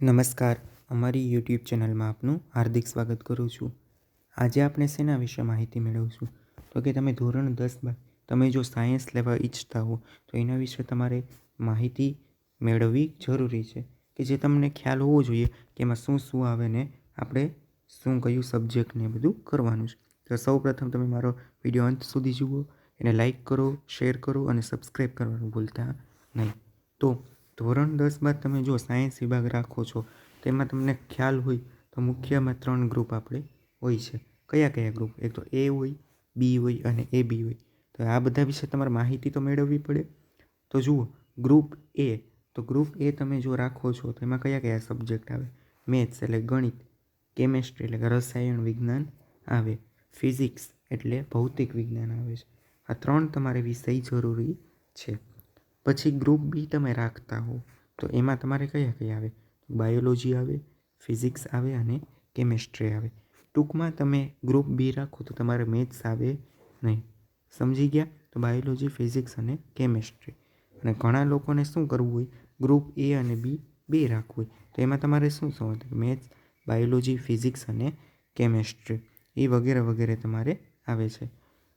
નમસ્કાર. અમારી યુટ્યુબ ચેનલમાં આપનું હાર્દિક સ્વાગત કરું છું. આજે આપણે શેના વિશે માહિતી મેળવશું? તો કે તમે ધોરણ દસમાં તમે જો સાયન્સ લેવા ઈચ્છતા હો, તો એના વિશે તમારે માહિતી મેળવવી જરૂરી છે. કે જે તમને ખ્યાલ હોવો જોઈએ કે એમાં શું શું આવે ને આપણે શું કયું સબ્જેક્ટ ને બધું કરવાનું છે. તો સૌ પ્રથમ તમે મારો વીડિયો અંત સુધી જુઓ, એને લાઈક કરો શેર કરો અને સબસ્ક્રાઈબ કરવાનું ભૂલતા નહીં. તો ધોરણ દસ બાદ તમે જો સાયન્સ વિભાગ રાખો છો, તેમાં તમને ખ્યાલ હોય તો મુખ્યમાં ત્રણ ગ્રુપ આપણે હોય છે. કયા કયા ગ્રુપ એક તો એ હોય બી હોય અને એ બી હોય. તો આ બધા વિશે તમારે માહિતી તો મેળવવી પડે. તો જુઓ ગ્રુપ એ તો ગ્રુપ એ તમે જો રાખો છો, તો એમાં કયા કયા સબ્જેક્ટ આવે? મેથ્સ એટલે ગણિત કેમેસ્ટ્રી એટલે કે રસાયણ વિજ્ઞાન આવે ફિઝિક્સ એટલે ભૌતિક વિજ્ઞાન આવે છે. આ ત્રણ તમારે વિષય જરૂરી છે. પછી ગ્રુપ બી તમે રાખતા હો તો એમાં તમારે કયા કયા આવે? બાયોલોજી આવે ફિઝિક્સ આવે અને કેમેસ્ટ્રી આવે. ટૂંકમાં તમે ગ્રુપ બી રાખો તો તમારે મેથ્સ આવે નહીં. સમજી ગયા? તો બાયોલોજી ફિઝિક્સ અને કેમેસ્ટ્રી અને ઘણા લોકોને શું કરવું હોય? ગ્રુપ એ અને બી બે રાખવું હોય. તો એમાં તમારે શું શું મેથ્સ બાયોલોજી ફિઝિક્સ અને કેમેસ્ટ્રી એ વગેરે વગેરે તમારે આવે છે.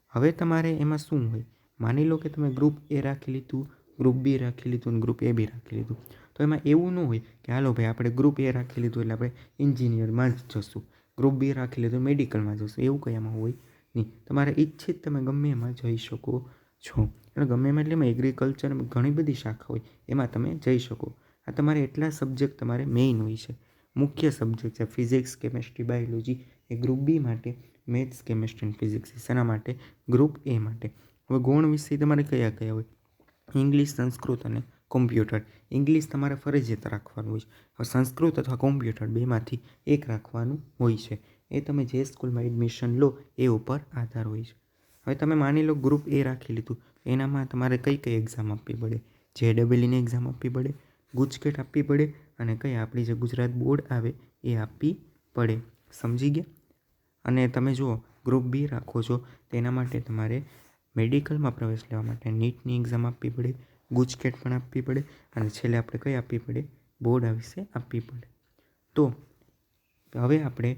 હવે તમારે એમાં શું હોય? માની લો કે તમે ગ્રુપ એ રાખી લીધું ગ્રુપ બી રાખી લીધું અને ગ્રુપ એ બી રાખી લીધું. તો એમાં એવું ન હોય કે હાલો ભાઈ, આપણે ગ્રુપ એ રાખી લીધું એટલે આપણે એન્જિનિયરમાં જ જશું. ગ્રુપ બી રાખી લીધું મેડિકલમાં જશું. એવું કંઈ એમાં હોય નહીં. તમારે ઈચ્છિત તમે ગમે એમાં જઈ શકો છો. એટલે ગમે એમાં એટલે એમાં એગ્રીકલ્ચર ઘણી બધી શાખા હોય, એમાં તમે જઈ શકો. આ તમારે એટલા સબ્જેક્ટ તમારે મેઇન હોય છે. મુખ્ય સબ્જેક્ટ છે physics chemistry biology A group B માટે મેથ્સ કેમેસ્ટ્રી અને ફિઝિક્સ શેના માટે? ગ્રુપ એ માટે. હવે ગૌણ વિષય તમારે કયા કયા હોય? ઇંગ્લિશ સંસ્કૃત અને કોમ્પ્યુટર ઇંગ્લિશ તમારે ફરજિયાત રાખવાનું હોય છે. હવે સંસ્કૃત અથવા કોમ્પ્યુટર બેમાંથી એક રાખવાનું હોય છે. એ તમે જે સ્કૂલમાં એડમિશન લો, એ ઉપર આધાર હોય છે. હવે તમે માની લો ગ્રુપ એ રાખી લીધું. એનામાં તમારે કઈ કઈ એક્ઝામ આપવી પડે? જે ડબલઈની એક્ઝામ આપવી પડે, ગુજકેટ આપવી પડે અને કઈ આપણી જે ગુજરાત બોર્ડ આવે એ આપવી પડે. સમજી ગયા? અને તમે જુઓ ગ્રુપ બી રાખો છો, તેના માટે તમારે મેડિકલમાં પ્રવેશ લેવા માટે નીટની એક્ઝામ આપવી પડે, ગુજકેટ પણ આપવી પડે અને છેલ્લે આપણે કઈ આપવી પડે? બોર્ડ વિશે આપવી પડે. તો હવે આપણે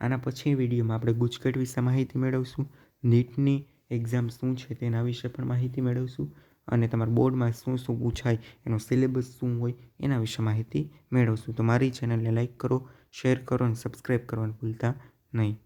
આના પછી વિડીયોમાં આપણે ગુજકેટ વિશે માહિતી મેળવશું, નીટની એક્ઝામ શું છે તેના વિશે પણ માહિતી મેળવશું અને તમારા બોર્ડમાં શું શું પૂછાય, એનો સિલેબસ શું હોય એના વિશે માહિતી મેળવશું. તો મારી ચેનલને લાઈક કરો શેર કરો અને સબસ્ક્રાઈબ કરવાનું ભૂલતા નહીં.